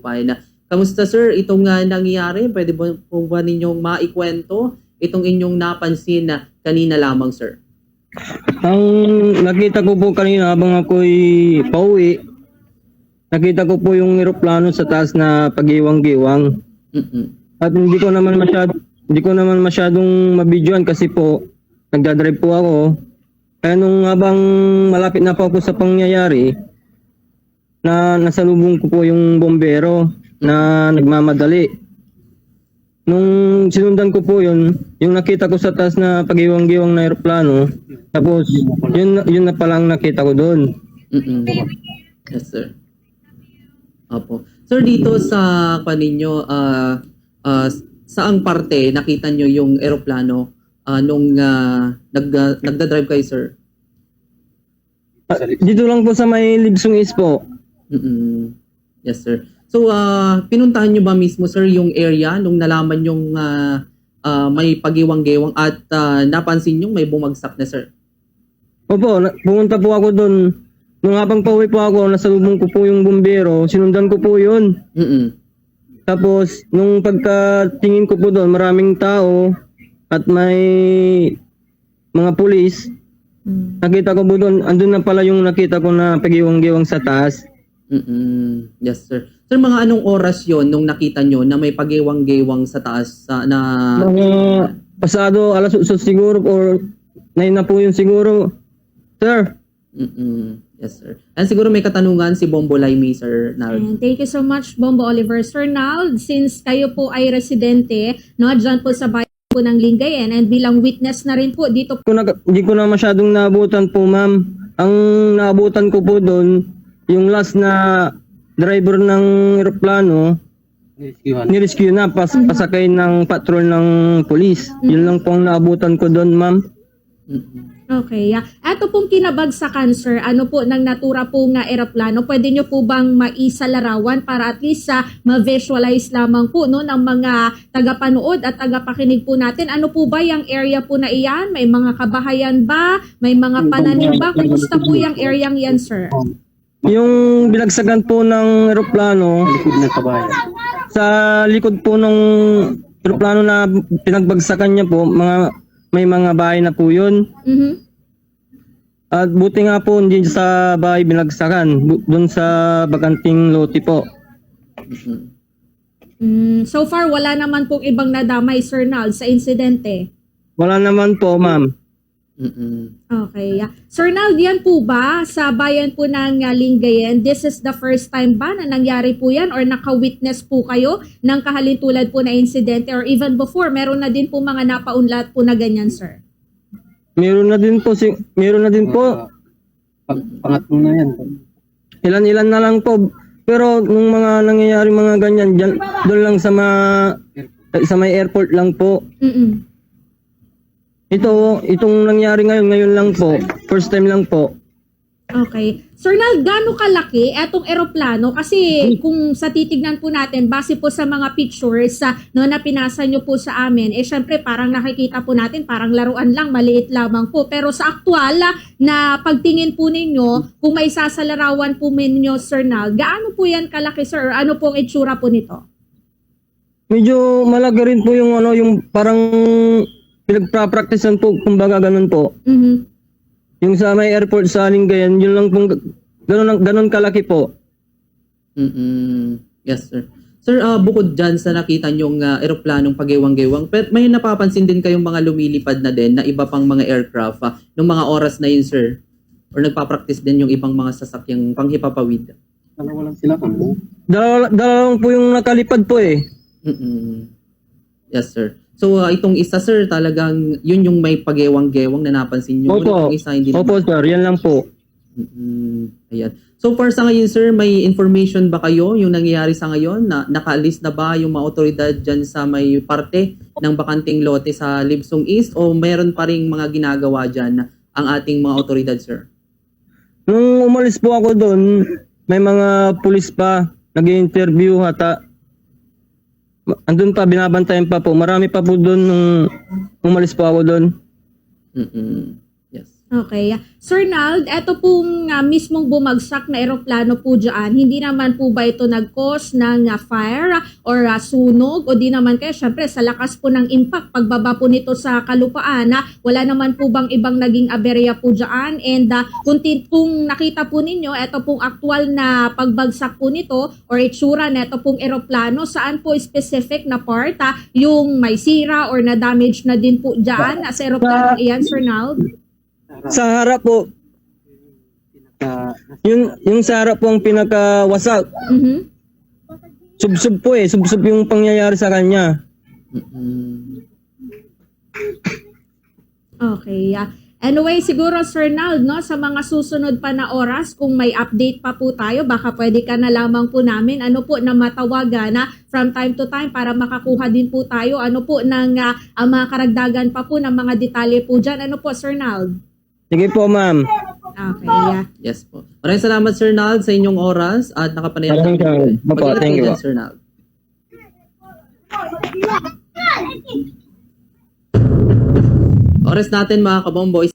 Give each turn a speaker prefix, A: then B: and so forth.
A: Dagupan. Kamusta sir itong uh, nangyayari? Pwede ba po ba ninyong maikwento itong inyong napansin na kanina lamang sir?
B: Ang nakita ko po kanina habang ako'y pauwi, nakita ko po yung eroplano sa taas na pagiwang-giwang.
A: Mm-mm.
B: At hindi ko naman masyad hindi ko naman masyadong mabidyoan kasi po nagdadrive po ako. Kaya nung habang malapit na po ako sa pangyayari, na nasalubong ko po yung bombero na nagmamadali. Nung sinundan ko po yun, yung nakita ko sa taas na pagiwang-giwang na eroplano, tapos yun, yun na palang nakita ko doon.
A: Mm-mm. Yes, sir. Opo. Sir, dito sa paninyo, ah ah, saang parte nakita nyo yung eroplano ah, nung ah, nag, ah, nagdadrive kayo, sir?
B: Ah, dito lang po sa may Libsong East po.
A: Mm Yes, sir. So, ah pinuntahan nyo ba mismo, sir, yung area nung nalaman yung ah, ah, may pagiwang-gewang at ah, napansin nyo may bumagsak na, sir?
B: Opo, pumunta po ako doon. Nung habang pauwi po ako, nasalubong ko po yung bumbero, sinundan ko po yun.
A: Mm-mm.
B: Tapos, nung pagkatingin ko po doon, maraming tao at may mga pulis. Nakita ko po doon, andun na pala yung nakita ko na pagiwang-giwang sa taas.
A: Mm Yes, sir. Sir, mga anong oras yon nung nakita nyo na may pagiwang-gewang sa taas sa na
B: Mga pasado alas so siguro or nine na po yun siguro. Sir,
A: Mm-mm. Yes, sir. And siguro may katanungan si Bombo Laimi, sir. Na,
C: And thank you so much, Bombo Oliver. Sir Nald, since kayo po ay residente, no, dyan po sa bayan po ng Lingayen, and bilang witness na rin po dito
B: ko na, hindi ko na masyadong naabutan po ma'am. Ang naabutan ko po doon, yung last na driver ng eroplano, nirescue na, pas, pasakay ng patrol ng police. Yun lang po ang naabutan ko doon ma'am.
A: Mm-mm.
C: Okay. Yeah. Ito pong kinabagsakan, sir, ano po, ng natura po nga eroplano, pwede nyo po bang maisalarawan para at least sa ma-visualize lamang po no, ng mga tagapanood at tagapakinig po natin. Ano po ba yung area po na iyan? May mga kabahayan ba? May mga pananim ba? Kumusta po yung area yan, sir?
B: Yung binagsagan po ng eroplano, sa likod po ng eroplano na pinagbagsakan niya po, mga may mga bahay na po yun.
C: Mhm.
B: At buti nga po hindi sa bahay binagsakan, bu- doon sa bakanting lote po.
C: Mm, so far, wala naman pong ibang nadamay, Sir Nald, sa insidente.
B: Wala naman po, ma'am.
A: Mm-mm.
C: Okay. Sir Nald, yan po ba sa bayan po ng uh, Lingayen, this is the first time ba na nangyari po yan or naka-witness po kayo ng kahalintulad po na insidente or even before, meron na din po mga napaunlat po na ganyan, sir?
B: Meron na din po si meron na din po.
D: pangatlo na yan.
B: Ilan-ilan na lang po. Pero nung mga nangyayari mga ganyan dyan, doon lang sa ma, sa may airport lang po.
C: Mm-mm.
B: Ito, itong nangyari ngayon, ngayon lang po. First time lang po.
C: Okay. Sir Nald, gaano kalaki etong eroplano? Kasi kung sa titignan po natin, base po sa mga pictures sa no, na pinasa nyo po sa amin, eh syempre parang nakikita po natin, parang laruan lang, maliit lamang po. Pero sa aktual ah, na pagtingin po ninyo, kung may sasalarawan po ninyo, Sir Nald, gaano po yan kalaki, sir? Or ano po ang itsura po nito?
B: Medyo malaga rin po yung ano, yung parang pinagpa-practicean po, kumbaga ganun po.
C: Mhm.
B: Yung sa may airport sa Lingayen, yun lang pong ganun, ganun kalaki po.
A: Mm-mm. Yes, sir. Sir, ah, bukod dyan sa nakita nyong uh, eroplanong pagiwang-gewang, pero may napapansin din kayong mga lumilipad na din na iba pang mga aircraft ah, nung mga oras na yun, sir? Or nagpa-practice din yung ibang mga sasakyang panghipapawid?
D: Dalawa lang sila kamo.
B: Dalawa, dalawa lang po yung nakalipad po eh.
A: Mm-mm. Yes, sir. So, ah, itong isa, sir, talagang yun yung may pagewang-gewang na napansin nyo.
B: Opo.
A: Isa, hindi
B: Opo sir, yan lang po.
A: Mm, ayan. So far sa ngayon, sir, may information ba kayo yung nangyayari sa ngayon? Na, naka-list na ba yung mga otoridad dyan sa may parte ng bakanting lote sa Libsong East o meron pa rin mga ginagawa dyan ang ating mga otoridad, sir?
B: Nung umalis po ako doon, may mga pulis pa nag-interview hata. Andun pa, binabantayan pa po. Marami pa po doon nung umalis po ako doon.
A: Mm-mm.
C: Okay. Sir Nald, eto pong ah, mismong bumagsak na eroplano po dyan, hindi naman po ba ito nag-cause ng ah, fire or ah, sunog o di naman kaya syempre sa lakas po ng impact pagbaba po nito sa kalupaan na wala naman po bang ibang naging aberya po dyan and ah, kung, kung nakita po ninyo, eto pong actual na pagbagsak po nito or itsura na ito pong eroplano, saan po specific na part ah, yung may sira or na damage na din po dyan sa eroplano iyan, Sir Nald?
B: Sa harap po, yung, yung sa harap po ang pinakawasak.
C: Mhm.
B: Subsub po eh, subsub yung pangyayari sa kanya.
C: Okay. ah. Anyway, siguro Sir Nald, no, sa mga susunod pa na oras, kung may update pa po tayo, baka pwede ka na lamang po namin, ano po, na matawagan na from time to time para makakuha din po tayo, ano po, ng ah, mga karagdagan pa po ng mga detalye po dyan. Ano po, Sir Nald?
B: Sige po ma'am.
C: Okay. ah.
A: Yes po. Maraming salamat Sir Nald sa inyong oras at nakapanayam
B: Maraming salamat. Opo, thank you.
A: Sir Nald. Oras natin mga kabomboy